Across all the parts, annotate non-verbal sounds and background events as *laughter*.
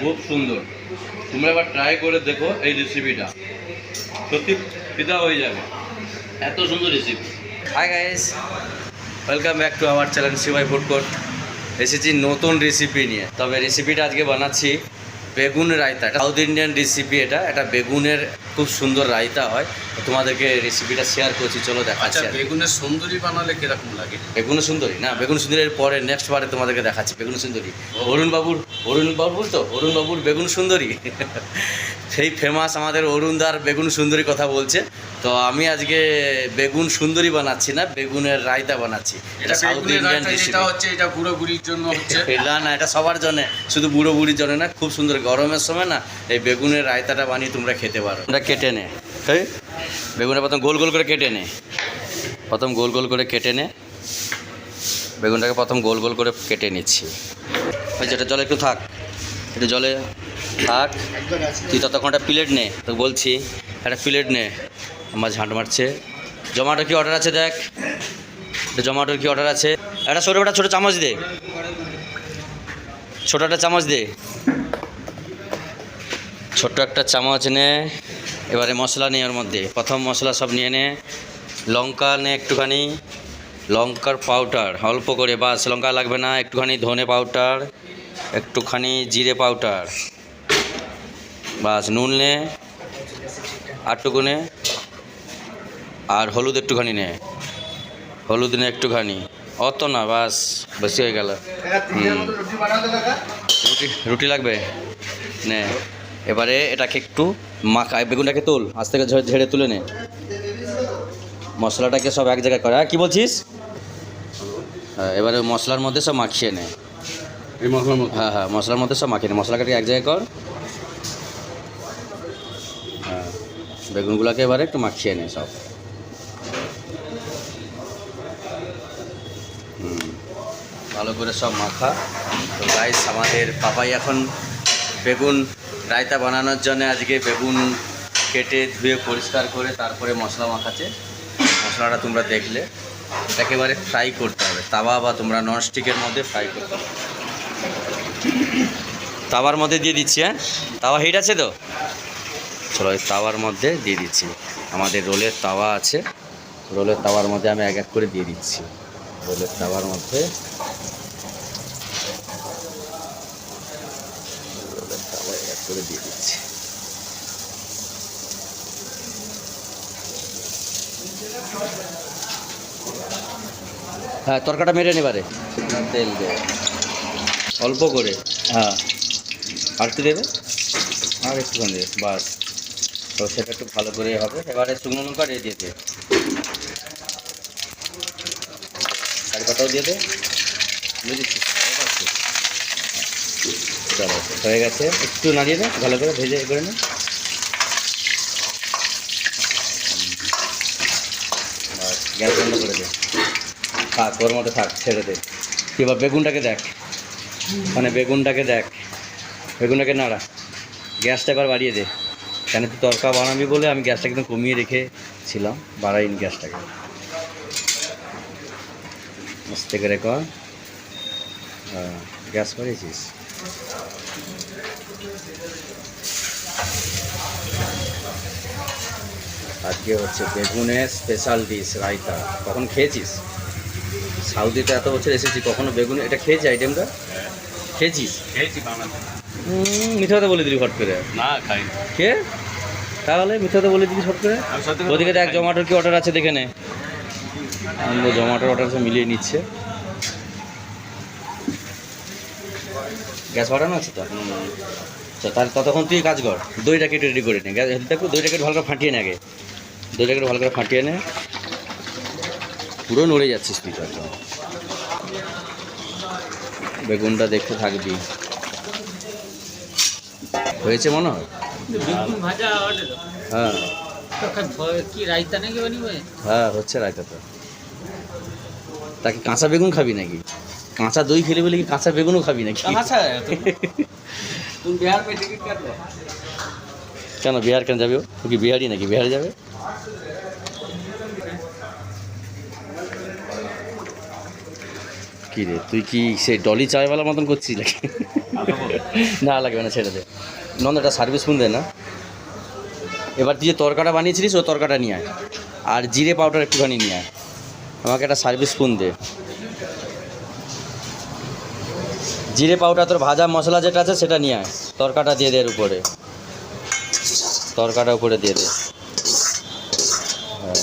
খুব সুন্দর। তোমরা এবার ট্রাই করে দেখো এই রেসিপিটা সত্যি পিতা হয়ে যাবে। এত সুন্দর recipe hi guys welcome back to our channel CY food court এসেছি নতুন রেসিপি নিয়ে। তবে রেসিপিটা আজকে বানাচ্ছি বেগুন রায়তা এটা সাউথ ইন্ডিয়ান রেসিপি এটা। এটা বেগুনের খুব সুন্দর রায়তা হয়। তোমাদেরকে রেসিপিটা শেয়ার করছি চলো দেখা দেখাচ্ছি আর বেগুনের সুন্দরী বানালে কীরকম লাগে? বেগুন সুন্দরী? না বেগুন সুন্দরীর পরে নেক্সট বারে তোমাদেরকে দেখাচ্ছি বেগুন সুন্দরী। অরুণ বাবুর অরুণ বাবুর তো? অরুণ বাবুর বেগুন সুন্দরী? সেই ফেমাস আমাদের অরুণদার বেগুন সুন্দরী কথা বলছে। তো আমি আজকে বেগুন সুন্দরী বানাচ্ছি না বেগুনের রায়তা বানাচ্ছি। এটা সাউথ ইন্ডিয়ান হচ্ছে এটা বুড়ো বুড়ির জন্য হচ্ছে। *laughs* না না এটা সবার জন্য শুধু বুড়ো বুড়ির জন্য না খুব সুন্দর। গরমের সময় না এই বেগুনের রায়তাটা বানিয়ে তোমরা খেতে পারো। তোমরা কেটে নে। হ্যাঁ বেগুনটা প্রথম গোল গোল করে কেটে নে। প্রথম গোল গোল করে কেটে নে। বেগুনটাকে প্রথম গোল গোল করে কেটে নিচ্ছি। ওই যেটা জলে একটু থাক। এটা জলে থাক, তুই ততক্ষণ একটা প্লেট নে। তো বলছি, একটা প্লেট নে। আমার ঝাঁট মারছে। জমাটো কি অর্ডার আছে দেখ। জমাটোর কি অর্ডার আছে? একটা সরু একটা ছোটো চামচ দে। ছোটো একটা চামচ দে। ছোট্ট একটা চামচ নে। এবারে মশলা নিয়ে ওর মধ্যে। প্রথম মশলা সব নিয়ে নে। লঙ্কা নে একটুখানি। লঙ্কার পাউডার অল্প করে, বাস। লঙ্কা লাগবে না, একটুখানি ধনে পাউডার একটুখানি জিরে পাউডার বাস নুন নে আটটুকু নে আর হলুদ একটুখানি নে। হলুদ নে একটুখানি। অত না বাস বেশি হয়ে গেল। রুটি রুটি লাগবে? নে। এবারে এটাকে একটু মাখা বেগুনটাকে তোল। আজ থেকে ঝেড়ে তুলে নে। মশলাটাকে সব এক জায়গায় করে। হ্যাঁ কী বলছিস? হ্যাঁ এবারে মশলার মধ্যে সব মাখিয়ে নে। এই মশলার মধ্যে? হ্যাঁ হ্যাঁ মশলার মধ্যে সব মাখিয়ে নে। মশলাটাকে এক জায়গায় কর। বেগুনগুলোকে এবারে একটু মাখিয়ে নে সব। ভালো করে সব মাখা। তো গাইস আমাদের পাপাই এখন বেগুন রায়তা বানানোর জন্য আজকে বেগুন কেটে ধুয়ে পরিষ্কার করে তারপরে মশলা মাখাচ্ছে। মশলাটা তোমরা দেখলে। এটাকে এবারে ফ্রাই করতে হবে। তাওয়া বা তোমরা ননস্টিকের মধ্যে ফ্রাই করতে হবে। তাওয়ার মধ্যে দিয়ে দিচ্ছি হ্যাঁ? তাওয়া হিট আছে তো? চলো এই তাওয়ার মধ্যে দিয়ে দিচ্ছি। আমাদের রোলের তাওয়া আছে। রোলের তাওয়ার মধ্যে আমি এক এক করে দিয়ে দিচ্ছি। রোলের তাওয়ার মধ্যে রোলের তাওয়া এক এক করে দিয়ে দিচ্ছি। হ্যাঁ তরকাটা মেরে নেবারে তেল দে। অল্প করে। হ্যাঁ। আর কি দেবে? আর একটুখানি। দেবে বাস। তো সেটা একটু ভালো করে হবে। এবারে শুকনো লঙ্কা দিয়ে দিয়ে দে কারি পাতাও দিয়ে দে। গেছে? চলো, হয়ে গেছে। একটু নাড়িয়ে দে, ভালো করে ভেজে করে নে। গ্যাস বন্ধ করে দে। থাক, ওর মতো থাক, ছেড়ে দে। কি এবার বেগুনটাকে দেখ। মানে বেগুনটাকে দেখ। বেগুনটাকে নাড়া। গ্যাসটা এবার বাড়িয়ে দে। কেন তুই তরকা বানাবি বলে আমি গ্যাসটা একদম কমিয়ে রেখেছিলাম বাড়াইনি গ্যাসটাকে। আস্তে করে কর। হ্যাঁ, গ্যাস বাড়িয়েছিস আজকে হচ্ছে বেগুনের স্পেশাল ডিশ রায়তা। কখন খেয়েছিস? সাউদিতে এত বছর এসেছি কখনো বেগুন এটা খেয়েছি আইটেমটা খেয়েছিস? খেয়েছি মিথ্যা কথা বলে দিলি হট করে। না খাই কে? তাহলে মিথ্যা কথা বলে দিলি হট করে? ওদিকে দেখ। জোম্যাটোর কি অর্ডার আছে দেখে নে। আমাদের জোম্যাটোর অর্ডার সব মিলিয়ে নিচ্ছে। গ্যাস বাড়ানো আছে তো? আচ্ছা তাহলে ততক্ষণ তুই কাজ কর। দইটাকে একটু রেডি করে নে। গ্যাস দেখো দইটাকে ভালো করে ফাটিয়ে নে আগে। দইটাকে ভালো করে ফাটিয়ে নে। পুরো নড়ে যাচ্ছিস তুই তো বেগুনটা দেখতে থাকবি। হয়েছে মনে হয়? বেগুন ভাজা অর্ডার হ্যাঁ। কি নাকি হ্যাঁ হচ্ছে রায়তা তো। তাকে কাঁচা বেগুন খাবি নাকি? কাঁচা দই খেলে বলে কি কাঁচা বেগুনও খাবি নাকি? কেন বিহার কেন যাবে ও? ও কি বিহারি নাকি? বিহারে যাবে? কি রে তুই কি সেই ডলি চায়ওয়ালার মতন করছিস নাকি? না লাগবে না ছেড়ে দে নন্দটা সার্ভিস ফোন দে না। এবার তুই যে তরকাটা বানিয়েছিলিস, ও তরকাটা নিয়ে আয়। আর জিরে পাউডার একটুখানি নিয়ে আয়। আমাকে একটা সার্ভিস স্পুন দে। জিরে পাউডার তোর ভাজা মশলা যেটা আছে সেটা নিয়ে আয়। তরকাটা দিয়ে দে এর উপরে। তরকাটা উপরে দিয়ে দে। হ্যাঁ।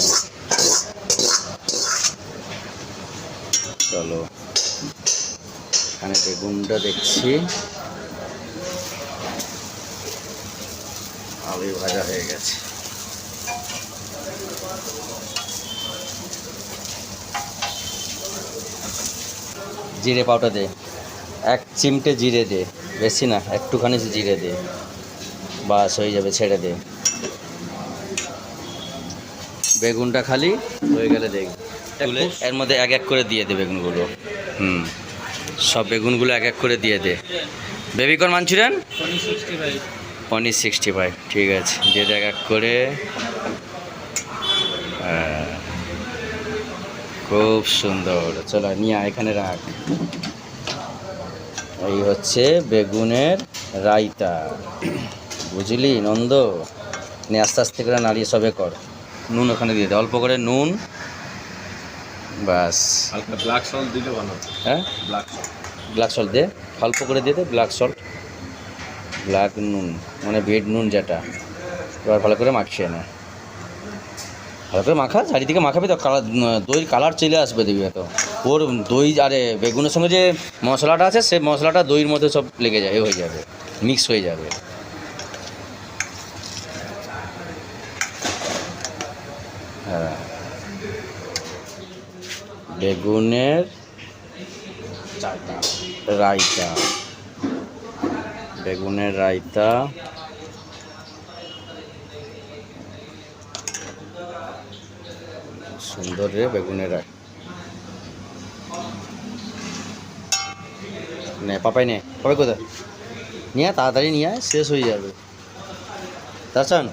চলো। এখানে বেগুনটা দেখছি। আলু ভাজা হয়ে গেছে। জিরে পাউডার দে। এক চিমটে জিরে দে। বেশি না একটুখানি জিরে দে। বাস হয়ে যাবে ছেড়ে দে। বেগুনটা খালি হয়ে গেলে দেখ। তুলে এর মধ্যে এক এক করে দিয়ে দে বেগুনগুলো। হুম। সব বেগুনগুলো এক এক করে দিয়ে দে। Manchurian sixty five paneer sixty five ঠিক আছে। দে এক করে। খুব সুন্দর চলো নিয়ে এখানে রাখ। এই হচ্ছে বেগুনের রায়তা। বুঝলি নন্দ? নিয়ে আস্তে আস্তে করে নাড়িয়ে সবে কর। নুন ওখানে দিয়ে দে অল্প করে নুন। বাস। ব্ল্যাক সল্ট দিলে ভালো। হ্যাঁ? ব্ল্যাক সল্ট ব্ল্যাক সল্ট দে অল্প করে দিয়ে দে ব্ল্যাক সল্ট ব্ল্যাক নুন মানে বেড নুন যেটা, এবার ভালো করে মাখিয়ে নে। ভালো করে মাখা, চারিদিকে মাখাবে তো, কালার, দইয়ের কালার চলে আসবে দেখবি তো। ওর দই, আরে বেগুনের সঙ্গে যে মশলাটা আছে, সে মশলাটা দইয়ের মধ্যে সব লেগে যায় হয়ে যাবে, মিক্স হয়ে যাবে। হ্যাঁ। বেগুনের রায়তা বেগুনের রায়তা। সুন্দর রে বেগুনের রায়। নে পাপাই নে পাপাই কোথায়? নিয়ে তাড়াতাড়ি নিয়ে আয় শেষ হয়ে যাবে। তাছান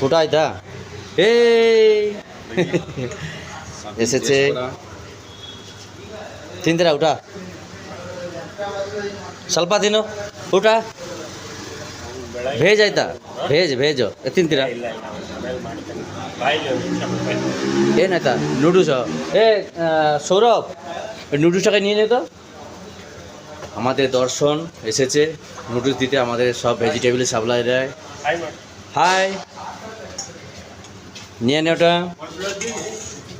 কোটায় দা হে *laughs* এসেছে। তিন দিরা উঠা। ಸ್ವಲ್ಪ ತಿನ್ನು ಊಟ ಭೇಜ್ ಆಯ್ತಾ ಭೇಜ್ ಭೇಜು ತಿಂತೀರಾ ಏನಾಯ್ತಾ নুডলস এ আহ, সৌরভ ওই নুডলসটাকে নিয়ে যেত আমাদের দর্শন এসেছে নুডলস দিতে আমাদের সব ভেজিটেবল সাপ্লাই দেয় হাই নিয়ে নে ওটা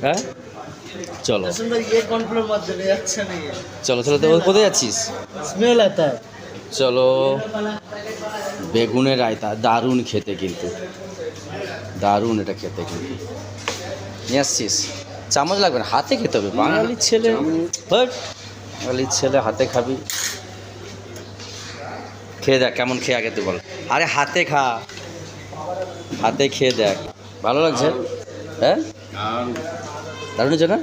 হ্যাঁ চলো। চলো চলো তো কোথায় যাচ্ছিস? চলো। বেগুনের রায়তা দারুণ খেতে কিন্তু। দারুণ এটা খেতে কিন্তু। নিয়ে আসছিস? চামচ লাগবে না হাতে খেতে হবে বাঙালির ছেলে। বাঙালির ছেলে হাতে খাবি। খেয়ে দেখ কেমন খেয়ে আগে তুই বল। আরে হাতে খা। হাতে খেয়ে দেখ। ভালো লাগছে? হ্যাঁ? দারুণ হচ্ছে না?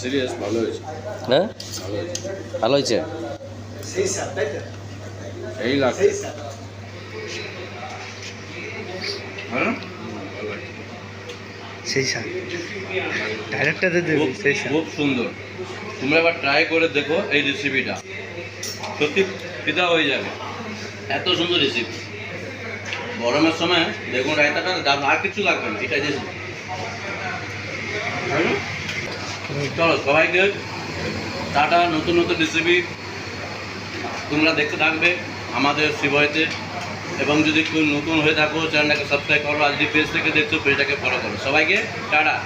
সিরিয়াস ভালো হয়েছে। হ্যাঁ? ভালো হয়েছে। এই লাগছে হ্যাঁ? সেই স্যার। ডাইরেক্টরদের দেবে খুব সেই খুব সুন্দর। তোমরা এবার ট্রাই করে দেখো এই রেসিপিটা সত্যি ফিদা হয়ে যাবে। এত সুন্দর রেসিপি গরমের সময় দেখুন রায়তাটা আর কিছু লাগবে না এটাই রেসিপি চলো, সবাইকে টাটা, নতুন নতুন রেসিপি তোমরা দেখতে থাকবে আমাদের শিবয়তে এবং যদি কেউ নতুন হয়ে থাকো, চ্যানেলটাকে সাবস্ক্রাইব করো, আর যদি পেজ থেকে দেখছ পেজটাকে ফলো করো। সবাইকে টাটা।